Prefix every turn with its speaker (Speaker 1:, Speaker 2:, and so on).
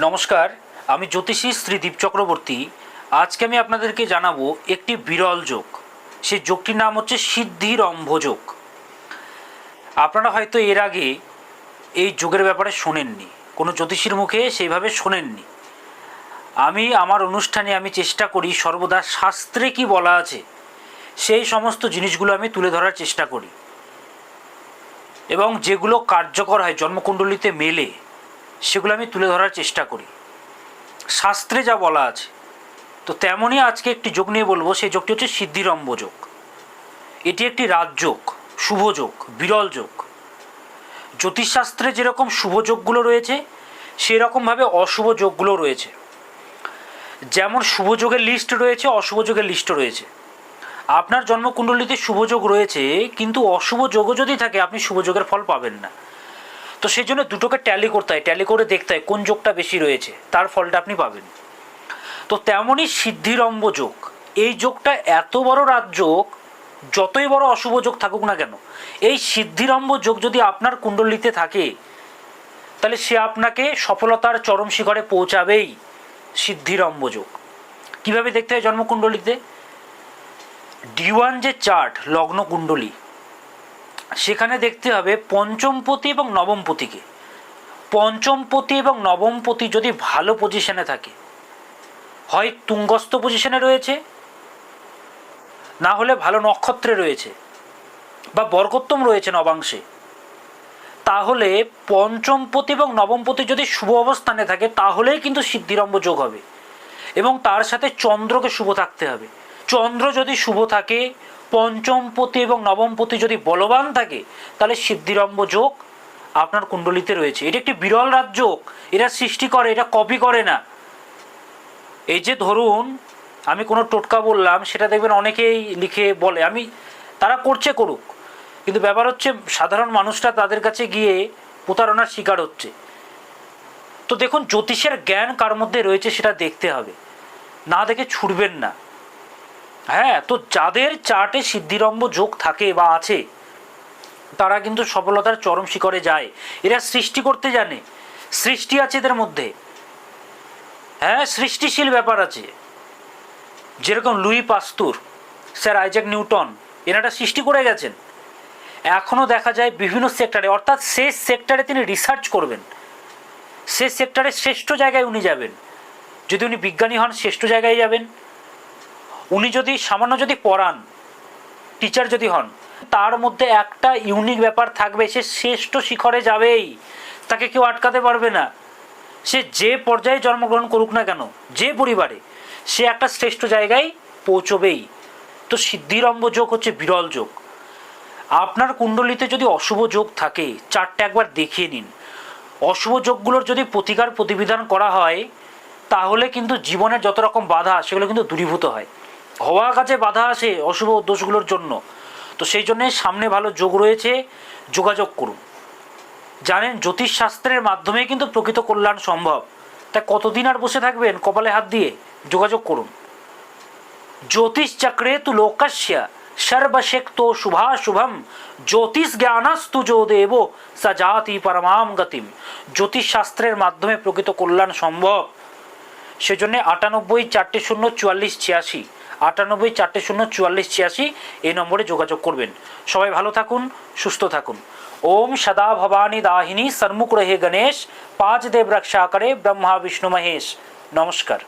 Speaker 1: নমস্কার, আমি জ্যোতিষী শ্রী দীপ চক্রবর্তী। আজকে আমি আপনাদেরকে জানাব একটি বিরল যোগ। সেই যোগটির নাম হচ্ছে সিদ্ধির অম্ভযোগ আপনারা হয়তো এর আগে এই যোগের ব্যাপারে শোনেননি, কোনো জ্যোতিষীর মুখে সেইভাবে শোনেননি। আমি, আমার অনুষ্ঠানে আমি চেষ্টা করি, সর্বদা শাস্ত্রে কি বলা আছে, সেই সমস্ত জিনিসগুলো আমি তুলে ধরার চেষ্টা করি। এবং যেগুলো কার্যকর হয়, জন্মকুণ্ডলিতে মেলে সেগুলো আমি তুলে ধরার চেষ্টা করি। শাস্ত্রে যা বলা আছে, তো তেমনই আজকে একটি যোগ নিয়ে বলব, সেই যোগটি হচ্ছে সিদ্ধিরম্ব যোগ। এটি একটি রাজযোগ শুভযোগ বিরল যোগ। জ্যোতিষশাস্ত্রে যেরকম শুভ যোগগুলো রয়েছে সেই রকমভাবে অশুভ যোগগুলো রয়েছে। যেমন শুভ যোগের লিস্ট রয়েছে, অশুভ যোগের লিস্ট রয়েছে। আপনার জন্মকুণ্ডলিতে শুভ যোগ রয়েছে, কিন্তু অশুভ যোগও যদি থাকে, আপনি শুভ যোগের ফল পাবেন না। তো সেই জন্য দুটোকে ট্যালি করতে হয় ট্যালি করে দেখতে হয় কোন যোগটা বেশি রয়েছে, তার ফলটা আপনি পাবেন। তো তেমনই সিদ্ধিরম্ব যোগ, এই যোগটা এত বড় রাজযোগ যতই বড় অশুভ যোগ থাকুক না কেন, এই সিদ্ধিরম্ব যোগ যদি আপনার কুণ্ডলিতে থাকে, তাহলে সে আপনাকে সফলতার চরম শিখরে পৌঁছাবেই সিদ্ধিরম্ব যোগ। কীভাবে দেখতে হয় জন্মকুণ্ডলিতে? ডিওয়ান যে চার্ট লগ্ন কুণ্ডলী সেখানে দেখতে হবে পঞ্চমপতি এবং নবমপতিকে পঞ্চমপতি এবং নবমপতি যদি ভালো পজিশনে থাকে, হয় তুঙ্গস্থ পজিশনে রয়েছে, না হলে ভালো নক্ষত্রে রয়েছে, বা বরকোত্তম রয়েছে নবাংশে, তাহলে পঞ্চমপতি এবং নবমপতি যদি শুভ অবস্থানে থাকে, তাহলেই কিন্তু সিদ্ধিরম্ব যোগ হবে এবং তার সাথে চন্দ্রকে শুভ থাকতে হবে। চন্দ্র যদি শুভ থাকে পঞ্চমপতি এবং নবমপতি যদি বলবান থাকে, তাহলে সিদ্ধিরম্ব যোগ আপনার কুণ্ডলিতে রয়েছে। এটা একটি বিরল রাজযোগ এরা সৃষ্টি করে এটা কপি করে না। এই যে ধরুন, আমি কোনো টোটকা বললাম, সেটা দেখবেন অনেকেই লিখে বলে। আমি, তারা করছে করুক। কিন্তু ব্যাপার হচ্ছে, সাধারণ মানুষরা তাদের কাছে গিয়ে প্রতারণার শিকার হচ্ছে। তো দেখুন, জ্যোতিষের জ্ঞান কার মধ্যে রয়েছে সেটা দেখতে হবে। না দেখে ছুটবেন না। হ্যাঁ তো যাদের চার্টে সিদ্ধিরম্ব যোগ থাকে বা আছে, তারা কিন্তু সফলতার চরম শিখরে যায়। এরা সৃষ্টি করতে জানে। সৃষ্টি আছে এদের মধ্যে। হ্যাঁ সৃষ্টিশীল ব্যাপার আছে। যেরকম Louis Pasteur, Sir Isaac Newton, এনারা সৃষ্টি করে গেছেন। এখনও দেখা যায় বিভিন্ন সেক্টরে, অর্থাৎ শেষ সেক্টরে তিনি রিসার্চ করবেন। শেষ সেক্টরে শ্রেষ্ঠ জায়গায় উনি যাবেন। যদি উনি বিজ্ঞানী হন, শ্রেষ্ঠ জায়গায় যাবেন। উনি যদি, সামান্য যদি পড়ান টিচার যদি হন, তার মধ্যে একটা ইউনিক ব্যাপার থাকবে, সে শ্রেষ্ঠ শিখরে যাবেই। তাকে কেউ আটকাতে পারবে না। সে যে পর্যায়ে জন্মগ্রহণ করুক না কেন, যে পরিবারে, সে একটা শ্রেষ্ঠ জায়গায় পৌঁছবেই। তো সিদ্ধিরম্ব যোগ হচ্ছে বিরল যোগ। আপনার কুণ্ডলিতে যদি অশুভ যোগ থাকে, চারটে একবার দেখিয়ে নিন। অশুভ যোগগুলোর যদি প্রতিকার প্রতিবিধান করা হয়, তাহলে কিন্তু জীবনের যত রকম বাধা, সেগুলো কিন্তু দূরীভূত হয়। হওয়া কাজে বাধা আসে অশুভ দোষগুলোর জন্য। তো সেই জন্যে সামনে ভালো যোগ রয়েছে, যোগাযোগ করুন। জানেন, জ্যোতিষশাস্ত্রের মাধ্যমে কিন্তু প্রকৃত কল্যাণ সম্ভব। তাই কতদিন আর বসে থাকবেন কপালে হাত দিয়ে? যোগাযোগ করুন। জ্যোতিষ চক্রে তু লোকস্য সর্বশেক্তো শুভাশুভম জ্যোতিষ জ্ঞানাস্তু যো দেব সজাতি পরমাম গতিম। জ্যোতিষ শাস্ত্রের মাধ্যমে প্রকৃত কল্যাণ সম্ভব। সেজন্য আটানব্বই, চারটে শূন্য, চুয়াল্লিশ, ছিয়াশি। আটানব্বই, চারটে শূন্য, চুয়াল্লিশ, ছিয়াশি এই নম্বরে যোগাযোগ করবেন। সবাই ভালো থাকুন, সুস্থ থাকুন। ওম সদা ভবানী দাহিনী, সন্মুখ রহে গণেশ, পাঁচ দেব রক্ষা করে ব্রহ্মা, বিষ্ণু মহেশ। নমস্কার।